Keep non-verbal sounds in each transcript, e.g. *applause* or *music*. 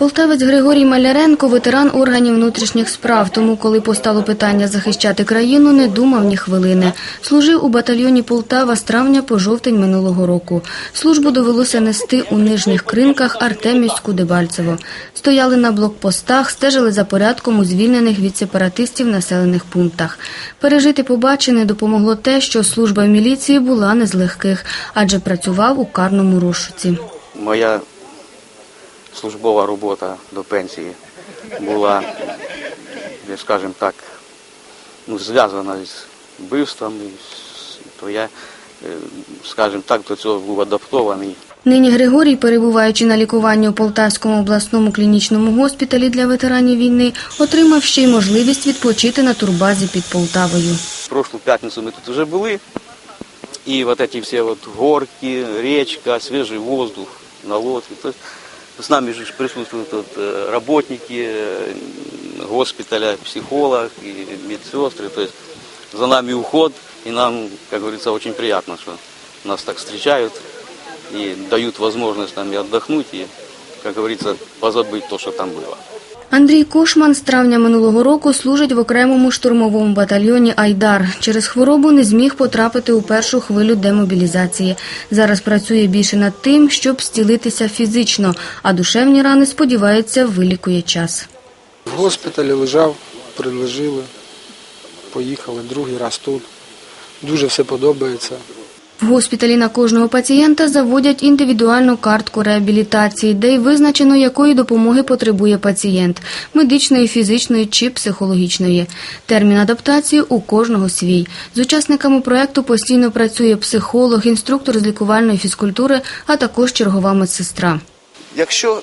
Полтавець Григорій Маляренко – ветеран органів внутрішніх справ, тому коли постало питання захищати країну, не думав ні хвилини. Служив у батальйоні Полтава з травня по жовтень минулого року. Службу довелося нести у нижніх кринках Артемівську Дебальцево. Стояли на блокпостах, стежили за порядком у звільнених від сепаратистів населених пунктах. Пережити побачене допомогло те, що служба міліції була не з легких, адже працював у карному розшуці. Моя службова робота до пенсії була, як скажімо так, ну, зв'язана з вбивством, і з- то я, е, скажімо так, до цього був адаптований. Нині Григорій, перебуваючи на лікуванні у Полтавському обласному клінічному госпіталі для ветеранів війни, отримав ще й можливість відпочити на турбазі під Полтавою. прошлу пятницу мы тут уже были, и вот эти все вот горки, речка, свежий воздух на лодке. То есть с нами же присутствуют вот, э, работники э, госпиталя, психолог и медсестры. То есть за нами уход, и нам, как говорится, очень приятно, что нас так встречают и дают возможность нам и отдохнуть, и, как говорится, позабыть то, что там было. Андрій Кошман з травня минулого року служить в окремому штурмовому батальйоні Айдар. Через хворобу не зміг потрапити у першу хвилю демобілізації. Зараз працює більше над тим, щоб зцілитися фізично, а душевні рани, сподівається, вилікує час. В госпіталі лежав, приложили, поїхали другий раз тут. Дуже все подобається. В госпіталі на кожного пацієнта заводять індивідуальну картку реабілітації, де й визначено, якої допомоги потребує пацієнт – медичної, фізичної чи психологічної. Термін адаптації у кожного свій. З учасниками проекту постійно працює психолог, інструктор з лікувальної фізкультури, а також чергова медсестра. Якщо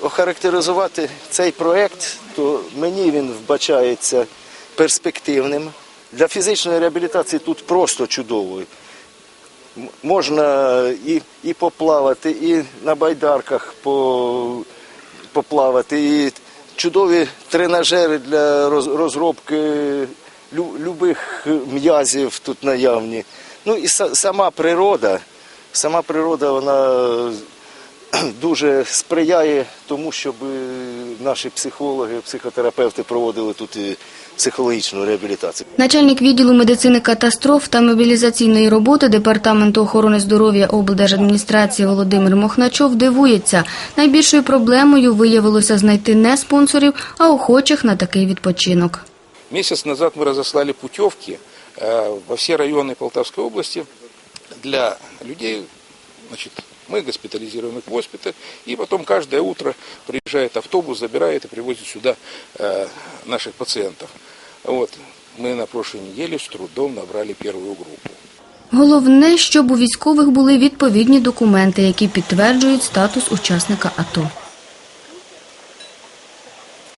охарактеризувати цей проект, то мені він вбачається перспективним. Для фізичної реабілітації тут просто чудовий. Можна і, і поплавати, і на байдарках по, поплавати, і чудові тренажери для роз- розробки лю- любих м'язів тут наявні. Ну і са- сама природа, сама природа, вона *clears throat* дуже сприяє тому, щоб е, наші психологи, психотерапевти проводили тут і психологічну реабілітацію. Начальник відділу медицини катастроф та мобілізаційної роботи Департаменту охорони здоров'я облдержадміністрації Володимир Мохначов дивується. Найбільшою проблемою виявилося знайти не спонсорів, а охочих на такий відпочинок. Месяц назад мы разослали путевки э, во все районы Полтавской области для людей. Значит, мы госпитализируем их в госпиталь, и потом каждое утро приезжает автобус, забирает и привозит сюда э, наших пациентов. Вот. Мы на прошлой неделе с трудом набрали первую группу. Головне, щоб у військових були відповідні документи, які підтверджують статус учасника АТО.